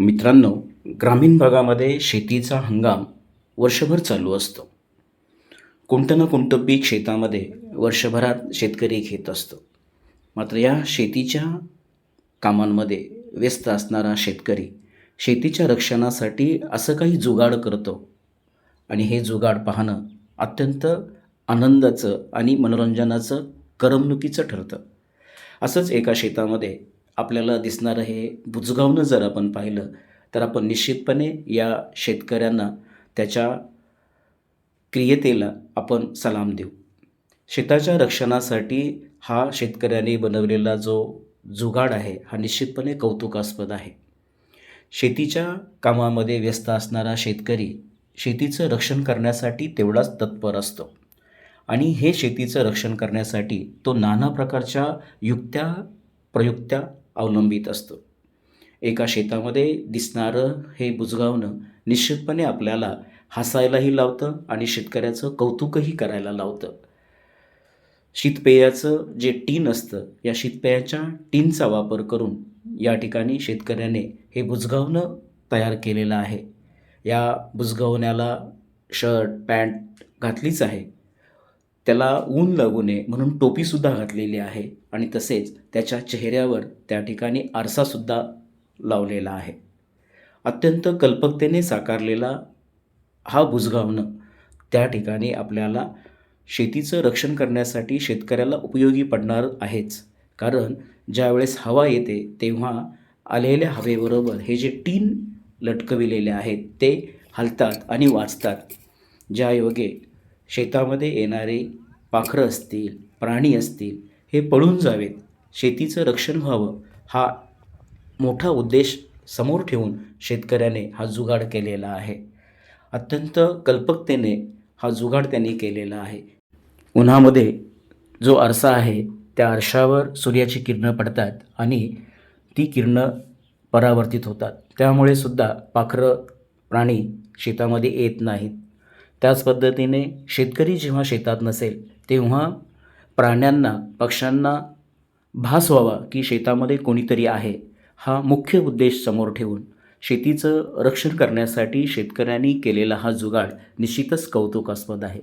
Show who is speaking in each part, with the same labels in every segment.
Speaker 1: मित्रांनो ग्रामीण भागामध्ये शेतीचा हंगाम वर्षभर चालू असतो. कोणतं ना कोणतं पीक शेतामध्ये वर्षभरात शेतकरी घेत असतो. मात्र या शेतीच्या कामांमध्ये व्यस्त असणारा शेतकरी शेतीच्या रक्षणासाठी असं काही जुगाड करतो. आणि हे जुगाड पाहणं अत्यंत आनंदाचं आणि मनोरंजनाचं करमणुकीचं ठरतं. असंच एका शेतामध्ये आपल्याला दिसणारं हे बुजगावणं जर आपण पाहिलं तर आपण निश्चितपणे या शेतकऱ्यांना त्याच्या क्रियतेला आपण सलाम देऊ. शेताच्या रक्षणासाठी हा शेतकऱ्याने बनवलेला जो जुगाड आहे हा निश्चितपणे कौतुकास्पद आहे. शेतीच्या कामामध्ये व्यस्त असणारा शेतकरी शेतीचं रक्षण करण्यासाठी तेवढाच तत्पर असतो. आणि हे शेतीचं रक्षण करण्यासाठी तो नाना प्रकारच्या युक्त्या प्रयुक्त्या अवलंबित असतो. एका शेतामध्ये दिसणारं हे बुजगावणं निश्चितपणे आपल्याला हसायलाही लावतं आणि शेतकऱ्याचं कौतुकही करायला लावतं. शीतपेयाचं जे टीन असतं या शीतपेयाच्या टीनचा वापर करून या ठिकाणी शेतकऱ्याने हे बुजगावणं तयार केलेलं आहे. या बुजगावण्याला शर्ट पॅन्ट घातलीच आहे. त्याला ऊन लागू नये म्हणून टोपीसुद्धा घातलेली आहे आणि तसेच त्याच्या चेहऱ्यावर त्या ठिकाणी आरसासुद्धा लावलेला आहे. अत्यंत कल्पकतेने साकारलेला हा बुजगावणं त्या ठिकाणी आपल्याला शेतीचं रक्षण करण्यासाठी शेतकऱ्याला उपयोगी पडणार आहेच. कारण ज्यावेळेस हवा येते तेव्हा आलेल्या हवेबरोबर हे जे टीन लटकविलेले आहेत ते हलतात आणि वाचतात. ज्यायोगे शेतामध्ये येणारे पाखरं असतील प्राणी असतील हे पळून जावेत. शेतीचं रक्षण व्हावं हा मोठा उद्देश समोर ठेवून शेतकऱ्याने हा जुगाड केलेला आहे. अत्यंत कल्पकतेने हा जुगाड त्यांनी केलेला आहे. उन्हामध्ये जो आरसा आहे त्या आरशावर सूर्याची किरणं पडतात आणि ती किरणं परावर्तित होतात. त्यामुळे सुद्धा पाखरं प्राणी शेतामध्ये येत नाहीत. त्याच पद्धतीने शेतकरी जेव्हा शेतात नसेल तेव्हा प्राण्यांना पक्ष्यांना भास व्हावा की शेतामध्ये कोणीतरी आहे हा मुख्य उद्देश समोर ठेवून शेतीचं रक्षण करण्यासाठी शेतकऱ्यांनी केलेला हा जुगाड निश्चितच कौतुकास्पद आहे.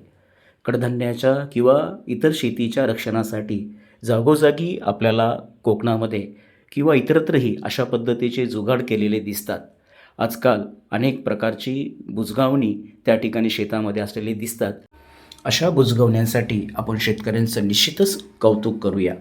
Speaker 1: कडधान्याच्या किंवा इतर शेतीच्या रक्षणासाठी जागोजागी आपल्याला कोकणामध्ये किंवा इतरत्रही अशा पद्धतीचे जुगाड केलेले दिसतात. आजकाल अनेक प्रकारची बुजगावणी त्या ठिकाणी शेतामध्ये असलेली दिसतात. अशा बुजगावण्यांसाठी आपण शेतकऱ्यांचं निश्चितच कौतुक करूया.